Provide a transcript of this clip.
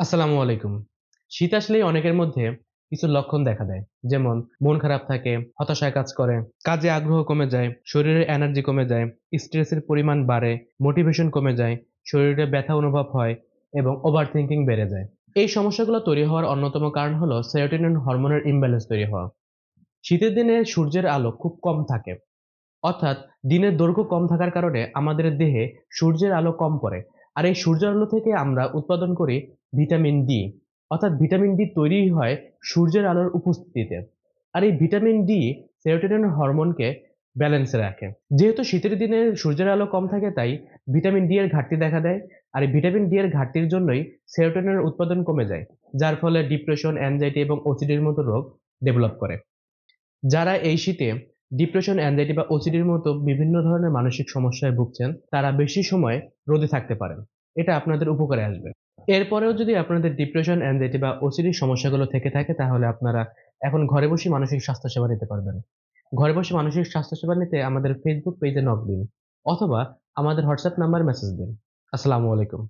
আসসালামু আলাইকুম। শীত আসলেই অনেকের মধ্যে কিছু লক্ষণ দেখা দেয়। যেমন, মন খারাপ থাকে, হতাশায় কাজ করে, কাজে আগ্রহ কমে যায়, শরীরের এনার্জি কমে যায় স্ট্রেসের পরিমাণ বাড়ে মোটিভেশন কমে যায়, শরীরে ব্যথা অনুভব হয় এবং ওভার থিঙ্কিং বেড়ে যায়। এই সমস্যাগুলো তৈরি হওয়ার অন্যতম কারণ হলো সেরোটোনিন হরমোনের ইমব্যালেন্স তৈরি হওয়া। শীতের দিনে সূর্যের আলো খুব কম থাকে। অর্থাৎ দিনের দৈর্ঘ্য কম থাকার কারণে আমাদের দেহে সূর্যের আলো কম পড়ে। আর এই সূর্যের আলো থেকে আমরা উৎপাদন করি ভিটামিন ডি অর্থাৎ ভিটামিন ডি তৈরি হয় সূর্যের আলোর উপস্থিতিতে। আর এই ভিটামিন ডি সেরোটোনিন হরমোনকে ব্যালেন্সে রাখে। যেহেতু শীতের দিনে সূর্যের আলো কম থাকে, তাই ভিটামিন ডি এর ঘাটতি দেখা দেয়। আর এই ভিটামিন ডি এর ঘাটতির জন্যই সেরোটোনিনের উৎপাদন কমে যায়, যার ফলে ডিপ্রেশন অ্যাংজাইটি এবং ওসিডির মতো রোগ ডেভেলপ করে। যারা এই শীতে ডিপ্রেশন অ্যাংজাইটি বা ওসিডির মতো বিভিন্ন ধরনের মানসিক সমস্যায় ভুগছেন, তারা বেশি সময় রোদে থাকতে পারেন। এটা আপনাদের উপকারে আসবে। এরপরেও যদি আপনাদের ডিপ্রেশন অ্যাংজাইটি বা ওসিডির সমস্যাগুলো থেকে থাকে, তাহলে আপনারা এখন ঘরে বসে মানসিক স্বাস্থ্যসেবা নিতে পারবেন। ঘরে বসে মানসিক স্বাস্থ্যসেবা নিতে আমাদের ফেসবুক পেজে নক দিন, অথবা আমাদের হোয়াটসঅ্যাপ নাম্বার মেসেজ দিন। আসসালামু আলাইকুম।